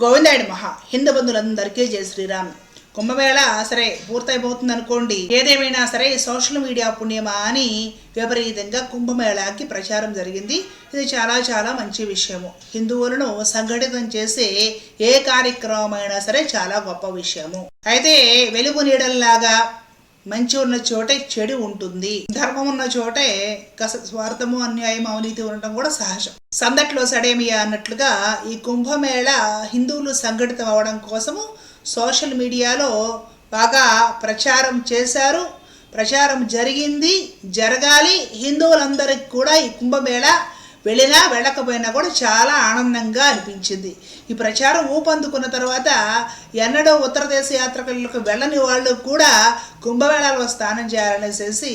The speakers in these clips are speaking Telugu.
గోవిందాయుడు మహా. హిందూ బంధువులందరికీ జై శ్రీరామ్. కుంభమేళ సరే పూర్తయిపోతుంది అనుకోండి ఏదేమైనా సరే సోషల్ మీడియా పుణ్యమా అని విపరీతంగా కుంభమేళాకి ప్రచారం జరిగింది. ఇది చాలా చాలా మంచి విషయము. హిందువులను సంఘటితం చేసే ఏ కార్యక్రమమైనా సరే చాలా గొప్ప విషయము. అయితే వెలుగు నీడల్లాగా మంచి ఉన్న చోటే చెడు ఉంటుంది. ధర్మం ఉన్న చోటే కస స్వార్థము అన్యాయం అవినీతి ఉండటం కూడా సహజం. సందట్లో సడేమియా అన్నట్లుగా ఈ కుంభమేళ హిందువులు సంఘటితం అవడం కోసము సోషల్ మీడియాలో బాగా ప్రచారం చేశారు. ప్రచారం జరిగింది జరగాలి. హిందువులందరికీ కూడా ఈ కుంభమేళ వెళ్ళినా వెళ్ళకపోయినా కూడా చాలా ఆనందంగా అనిపించింది. ఈ ప్రచారం ఊపందుకున్న తర్వాత ఎన్నడో ఉత్తర దేశ యాత్రకులకు వెళ్ళని వాళ్ళు కూడా కుంభమేళాలో స్నానం చేయాలనేసేసి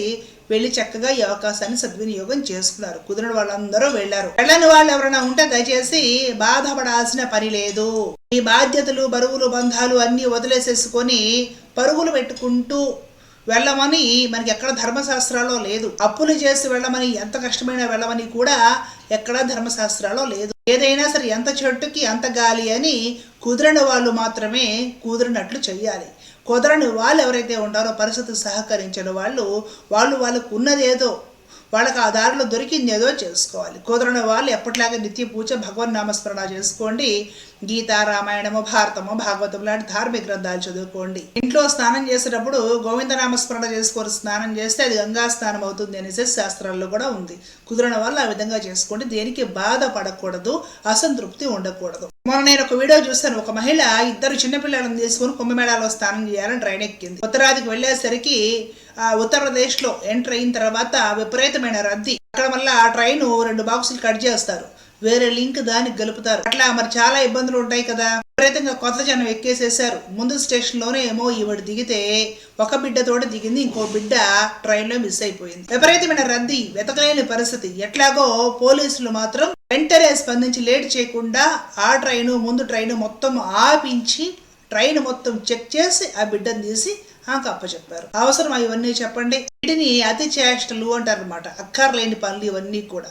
వెళ్ళి చక్కగా ఈ అవకాశాన్ని సద్వినియోగం చేసుకున్నారు. కుదిరిన వాళ్ళందరూ వెళ్ళారు. వెళ్ళని వాళ్ళు ఎవరైనా ఉంటే దయచేసి బాధపడాల్సిన పని లేదు. ఈ బాధ్యతలు బరువులు బంధాలు అన్నీ వదిలేసేసుకొని పరుగులు పెట్టుకుంటూ వెళ్ళమని మనకి ఎక్కడ ధర్మశాస్త్రాల్లో లేదు. అప్పులు చేసి వెళ్ళమని ఎంత కష్టమైన వెళ్ళమని కూడా ఎక్కడ ధర్మశాస్త్రాల్లో లేదు. ఏదైనా సరే ఎంత చెట్టుకి అంత గాలి అని కుదరని వాళ్ళు మాత్రమే కుదిరినట్లు చేయాలి కుదరని వాళ్ళు ఎవరైతే ఉంటారో పరిస్థితి సహకరించిన వాళ్ళు వాళ్ళు వాళ్ళకు ఉన్నదేదో వాళ్ళకి ఆ దారిలో దొరికింది ఏదో చేసుకోవాలి. కుదరని వాళ్ళు ఎప్పటిలాగా నిత్య పూజ భగవన్ నామస్మరణ చేసుకోండి. గీత రామాయణము భారతము భాగవతం లాంటి ధార్మిక గ్రంథాలు చదువుకోండి. ఇంట్లో స్నానం చేసేటప్పుడు గోవింద నామస్మరణ చేసుకొని స్నానం చేస్తే అది గంగా స్నానం అవుతుంది అనేసి శాస్త్రాల్లో కూడా ఉంది. కుదరణ వాళ్ళు ఆ విధంగా చేసుకోండి. దేనికి బాధపడకూడదు అసంతృప్తి ఉండకూడదు. మొన్న నేను ఒక వీడియో చూశాను. ఒక మహిళ ఇద్దరు చిన్నపిల్లలను తీసుకొని కుంభమేళాలో స్నానం చేయాలని ట్రైన్ ఎక్కింది. ఉత్తరాదికి వెళ్ళేసరికి ఉత్తరప్రదేశ్లో ఎంటర్ అయిన తర్వాత విపరీతమైన రద్దీ. అక్కడ మళ్ళీ ఆ ట్రైన్ రెండు బాక్సులు కట్ చేస్తారు. వేరే లింక్ దానికి గలుపుతారు. అట్లా మరి చాలా ఇబ్బందులు ఉంటాయి కదా. విపరీతంగా కొత్త జనం ఎక్కేసేసారు ముందు స్టేషన్లోనే ఏమో ఈవిడ దిగితే ఒక బిడ్డతోటి దిగింది ఇంకో బిడ్డ ట్రైన్లో మిస్ అయిపోయింది. విపరీతమైన రద్దీ వెతకలేని పరిస్థితి. ఎట్లాగో పోలీసులు మాత్రం వెంటనే స్పందించి లేట్ చేయకుండా ఆ ట్రైను ముందు ట్రైన్ మొత్తం ఆపించి ట్రైన్ మొత్తం చెక్ చేసి ఆ బిడ్డను తీసి ఆమెకు అప్పచెప్పారు. అవసరం ఇవన్నీ చెప్పండి. వీటిని అతి చేష్టలు అంటారు అనమాట అక్కర్లేని పనులు ఇవన్నీ కూడా.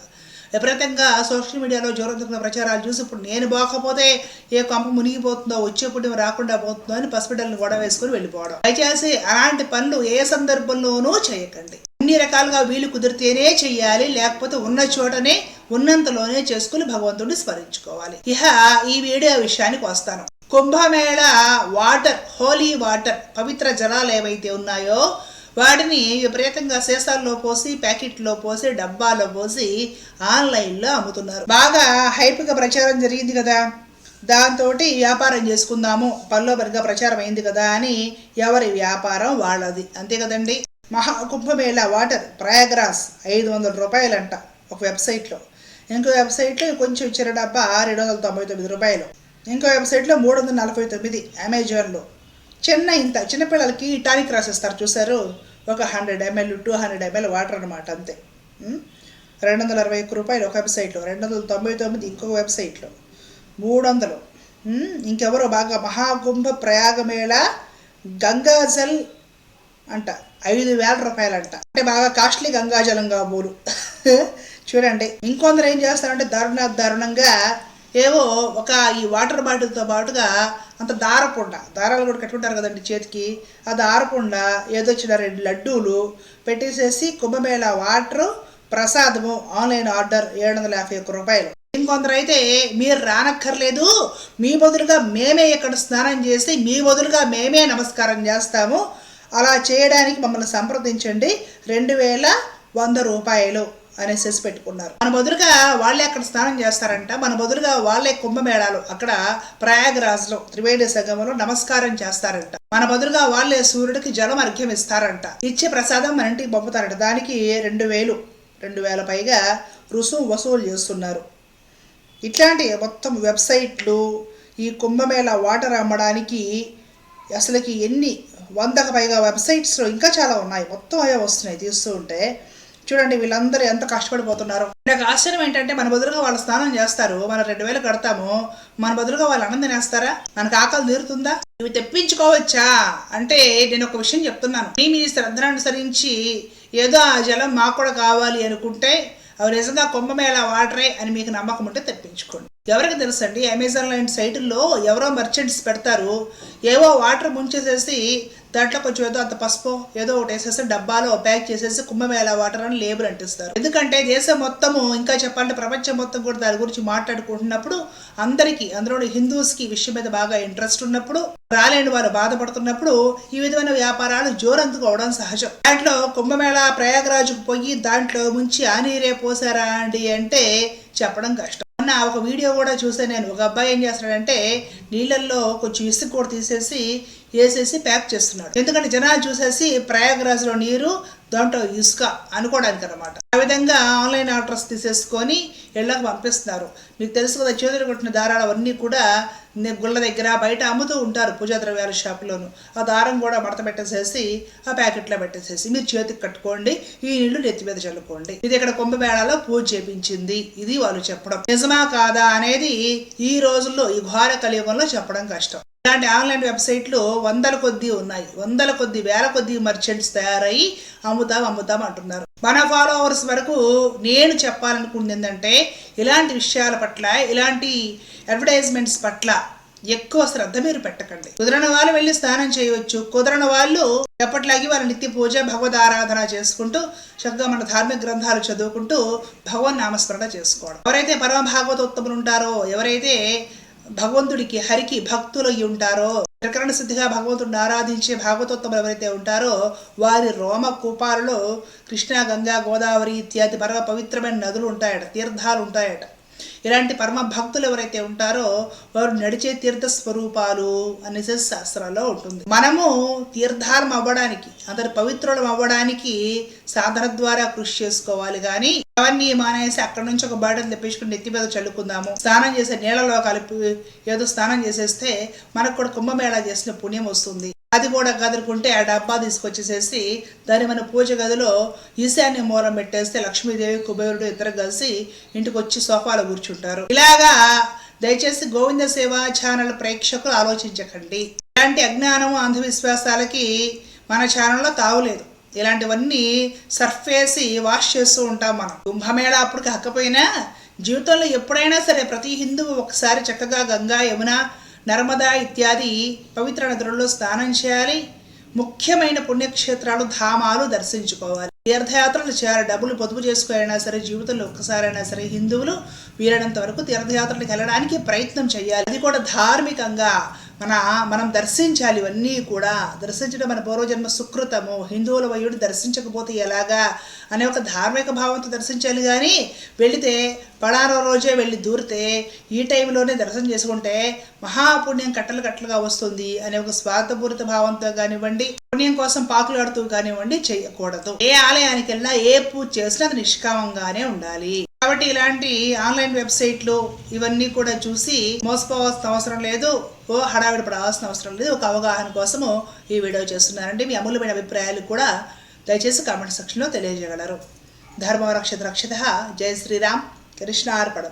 విపరీతంగా సోషల్ మీడియాలో జోరందుకున్న ప్రచారాలు చూసి ఇప్పుడు నేను పోకపోతే ఏ కొంప మునిగిపోతుందో వచ్చేప్పుడు రాకుండా పోతుందో అని పసిబిడ్డలను గొడవ వేసుకుని వెళ్ళిపోవడం. దయచేసి అలాంటి పనులు ఏ సందర్భంలోనూ చేయకండి. అన్ని రకాలుగా వీలు కుదిరితేనే చెయ్యాలి. లేకపోతే ఉన్న చోటనే ఉన్నంతలోనే చేసుకుని భగవంతుడిని స్మరించుకోవాలి. ఇహ ఈ వీడియో విషయానికి వస్తాను. కుంభమేళ వాటర్ హోలీ వాటర్ పవిత్ర జలాలు ఏవైతే ఉన్నాయో వాటిని విపరీతంగా సీసాల్లో పోసి ప్యాకెట్లో పోసి డబ్బాలో పోసి ఆన్లైన్లో అమ్ముతున్నారు. బాగా హైప్గా ప్రచారం జరిగింది కదా. దాంతో వ్యాపారం చేసుకుందాము పనిలో ప్రచారం అయింది కదా అని ఎవరి వ్యాపారం వాళ్ళది. అంతే కదండి. మహాకుంభమేళ వాటర్ ప్రయాగ్రాస్ ఐదు వందల రూపాయలంట ఒక వెబ్సైట్లో. ఇంకో వెబ్సైట్లో కొంచెం ఇచ్చిన డబ్బా రెండు వందల తొంభై తొమ్మిది రూపాయలు. ఇంకో వెబ్సైట్లో మూడు వందల నలభై తొమ్మిది అమెజాన్లో. చిన్న ఇంత చిన్నపిల్లలకి టానిక్ రాసిస్తారు చూసారు ఒక hundred ML two hundred ML water అనమాట అంతే. రెండు వందల అరవై ఒక్క రూపాయలు ఒక వెబ్సైట్లో. రెండు వందల తొంభై తొమ్మిది ఇంకొక వెబ్సైట్లో. మూడు వందలు ఇంకెవరో బాగా మహాకుంభ ప్రయాగమేళ గంగాజల్ అంట. ఐదు వేల రూపాయలంట. అంటే బాగా కాస్ట్లీ గంగాజలం కాబోలు చూడండి. ఇంకొందరు ఏం చేస్తారంటే దారుణ దారుణంగా ఏవో ఒక ఈ వాటర్ బాటిల్తో పాటుగా అంత దారపుండ దారాలు కూడా కట్టుకుంటారు కదండి చేతికి. ఆ దారపుండ ఏదో చిన్న రెండు లడ్డూలు పెట్టేసేసి కుంభమేళ వాటర్ ప్రసాదము ఆన్లైన్ ఆర్డర్ ఏడు వందల యాభై ఒక్క రూపాయలు. ఇంకొందరు అయితే మీరు రానక్కర్లేదు మీ బదులుగా మేమే ఇక్కడ స్నానం చేసి మీ బదులుగా మేమే నమస్కారం చేస్తాము. అలా చేయడానికి మమ్మల్ని సంప్రదించండి. రెండు వేల వంద రూపాయలు. అనేసి పెట్టుకున్నారు. మన బదులుగా వాళ్ళే అక్కడ స్నానం చేస్తారంట. మన బదులుగా వాళ్ళే కుంభమేళాలు అక్కడ ప్రయాగరాజ్లో త్రివేణి సంగమంలో నమస్కారం చేస్తారంట. మన బదులుగా వాళ్ళే సూర్యుడికి జలం అర్ఘ్యం ఇస్తారంట. ఇచ్చే ప్రసాదం మన ఇంటికి పంపుతారంట. దానికి రెండు వేలు రెండు వేల పైగా రుసుము వసూలు చేస్తున్నారు. ఇట్లాంటి మొత్తం వెబ్సైట్లు ఈ కుంభమేళ వాటర్ అమ్మడానికి అసలుకి ఎన్ని వందకు పైగా వెబ్సైట్స్లో ఇంకా చాలా ఉన్నాయి. మొత్తం అవే వస్తున్నాయి. తీస్తూ ఉంటే చూడండి వీళ్ళందరూ ఎంత కష్టపడిపోతున్నారు. నాకు ఆశ్చర్యం ఏంటంటే మన బదులుగా వాళ్ళు స్నానం చేస్తారు మనం రెండు వేలు కడతాము మన బదులుగా వాళ్ళు అన్నం తినేస్తారా? మనకు ఆకలి తీరుతుందా? ఇవి తెప్పించుకోవచ్చా? అంటే నేను ఒక విషయం చెప్తున్నాను. మీ మీ శ్రద్ధను అనుసరించి ఏదో ఆ జలం మాకు కూడా కావాలి అనుకుంటే అవి నిజంగా కుంభమేళ వాటరే అని మీకు నమ్మకం ఉంటే తెప్పించుకోండి. ఎవరికి తెలుసండి? అమెజాన్ లాంటి సైటుల్లో ఎవరో మర్చెంట్స్ పెడతారు. ఏవో వాటర్ ముంచేసేసి దాంట్లో కొంచెం ఏదో అంత పసుపు ఏదో ఒకటి వేసేసి డబ్బాలో ప్యాక్ చేసేసి కుంభమేళ వాటర్ అని లేబుల్ అంటిస్తారు. ఎందుకంటే దేశం మొత్తము ఇంకా చెప్పాలంటే ప్రపంచం మొత్తం కూడా దాని గురించి మాట్లాడుకుంటున్నప్పుడు అందరికీ అందులో హిందూస్కి విషయం మీద బాగా ఇంట్రెస్ట్ ఉన్నప్పుడు రాలేని వారు బాధపడుతున్నప్పుడు ఈ విధమైన వ్యాపారాలు జోరందుకోవడం సహజం. దాంట్లో కుంభమేళ ప్రయాగరాజుకు పోయి దాంట్లో ముంచి ఆ నీరే పోసారా అండి అంటే చెప్పడం కష్టం. మొన్న ఒక వీడియో కూడా చూసాను నేను. ఒక అబ్బాయి ఏం చేస్తాడంటే నీళ్ళల్లో కొంచెం ఇసుక కూడా తీసేసి వేసేసి ప్యాక్ చేస్తున్నాడు. ఎందుకంటే జనాలు చూసేసి ప్రయాగరాజ్లో నీరు దాంట్లో ఇసుక అనుకోవడానికి అనమాట ఆ విధంగా ఆన్లైన్ ఆర్డర్స్ తీసేసుకొని ఇళ్ళకి పంపిస్తున్నారు. మీకు తెలుసు కదా చేతులు కొట్టిన దారాలు అవన్నీ కూడా గుళ్ళ దగ్గర బయట అమ్ముతూ ఉంటారు పూజా ద్రవ్యాల షాపులోను. ఆ దారం కూడా మడత పెట్టేసేసి ఆ ప్యాకెట్లో పెట్టేసేసి మీరు చేతికి కట్టుకోండి ఈ నీళ్ళు నెత్తి మీద చల్లుకోండి. ఇది ఇక్కడ కుంభమేళాలో పూజ చేపించింది. ఇది వాళ్ళు చెప్పడం. నిజమా కాదా అనేది ఈ రోజుల్లో ఈ ఘోర కలియుగంలో చెప్పడం కష్టం. ఇలాంటి ఆన్లైన్ వెబ్సైట్లు వందల కొద్దీ ఉన్నాయి. వందల కొద్ది వేల కొద్ది మర్చెంట్స్ తయారయ్యి అమ్ముతాం అమ్ముతాం అంటున్నారు. మన ఫాలోవర్స్ వరకు నేను చెప్పాలనుకుంది ఏంటంటే ఇలాంటి విషయాల పట్ల ఇలాంటి అడ్వర్టైజ్మెంట్స్ పట్ల ఎక్కువ శ్రద్ధ మీరు పెట్టకండి. కుదరని వాళ్ళు వెళ్ళి స్నానం చేయవచ్చు. కుదరని వాళ్ళు ఎప్పటిలాగే వాళ్ళ నిత్య పూజ భగవద్ ఆరాధన చేసుకుంటూ చక్కగా మన ధార్మిక గ్రంథాలు చదువుకుంటూ భగవన్ నామస్మరణ చేసుకోవడం. ఎవరైతే పరమ భాగవతోత్తములు ఉంటారో ఎవరైతే భగవంతుడికి హరికి భక్తులు అయి ఉంటారో ప్రకరణ సిద్ధిగా భగవంతుడిని ఆరాధించే భాగవతోత్తములు ఎవరైతే ఉంటారో వారి రోమ కూపాలలో కృష్ణా గంగా గోదావరి ఇత్యాది పరమ పవిత్రమైన నదులు ఉంటాయట తీర్థాలు ఉంటాయట. ఇలాంటి పరమ భక్తులు ఎవరైతే ఉంటారో వారు నడిచే తీర్థ స్వరూపాలు అనేసి శాస్త్రాల్లో ఉంటుంది. మనము తీర్థాలం అవ్వడానికి అందరి పవిత్రులం అవ్వడానికి సాధన ద్వారా కృషి చేసుకోవాలి. కానీ అవన్నీ మానేసి అక్కడ నుంచి ఒక బాటలు తెప్పించుకుని నెత్తి మీద చల్లుకుందాము. స్నానం చేసే నీళ్ళలో కలిపి ఏదో స్నానం చేసేస్తే మనకు కూడా కుంభమేళా చేసిన పుణ్యం వస్తుంది. అది కూడా కదురుకుంటే ఆ డబ్బా తీసుకొచ్చేసేసి దాన్ని మన పూజ గదిలో ఈశాన్య మూలం పెట్టేస్తే లక్ష్మీదేవి కుబేరుడు ఇద్దరు కలిసి ఇంటికి వచ్చి సోఫాలో కూర్చుంటారు. ఇలాగా దయచేసి గోవింద సేవ ఛానల్ ప్రేక్షకులు ఆలోచించకండి. ఇలాంటి అజ్ఞానం అంధవిశ్వాసాలకి మన ఛానల్లో తావులేదు ఇలాంటివన్నీ సర్ఫేసి వాష్ చేస్తూ ఉంటాం మనం. కుంభమేళా అప్పుడు కాకపోయినా జీవితంలో ఎప్పుడైనా సరే ప్రతి హిందువు ఒకసారి చక్కగా గంగా యమున నర్మదా ఇత్యాది పవిత్ర నదులలో స్నానం చేయాలి. ముఖ్యమైన పుణ్యక్షేత్రాలు ధామాలు దర్శించుకోవాలి. తీర్థయాత్రలు చేయాలి. డబ్బులు పొదుపు చేసుకోవాలైనా సరే జీవితంలో ఒక్కసారైనా సరే హిందువులు వీలైనంత వరకు తీర్థయాత్రలకు వెళ్ళడానికి ప్రయత్నం చేయాలి. అది కూడా ధార్మికంగా మన మనం దర్శించాలి ఇవన్నీ కూడా. దర్శించడం మన పూర్వజన్మ సుకృతము. హిందువుల వయుడు దర్శించకపోతే ఎలాగా అనే ఒక ధార్మిక భావంతో దర్శించాలి కానీ వెళితే పడారో రోజే వెళ్ళి దూరితే ఈ టైంలోనే దర్శనం చేసుకుంటే మహాపుణ్యం కట్టలు కట్టలుగా వస్తుంది అనే ఒక స్వార్థపూరిత భావంతో కానివ్వండి పుణ్యం కోసం పాకులాడుతూ కానివ్వండి చేయకూడదు. ఏ ఆలయానికి వెళ్ళినా ఏ పూజ చేసినా అది నిష్కామంగానే ఉండాలి. కాబట్టి ఇలాంటి ఆన్లైన్ వెబ్సైట్లు ఇవన్నీ కూడా చూసి మోసపోవాల్సిన అవసరం లేదు. ఓ హడావిడి పడాల్సిన అవసరం లేదు. ఒక అవగాహన కోసము ఈ వీడియో చేస్తున్నానండి. మీ అమూల్యమైన అభిప్రాయాలు కూడా దయచేసి కామెంట్ సెక్షన్లో తెలియజేయగలరు. ధర్మరక్షత రక్షత. జై శ్రీరామ్. కృష్ణార్పణం.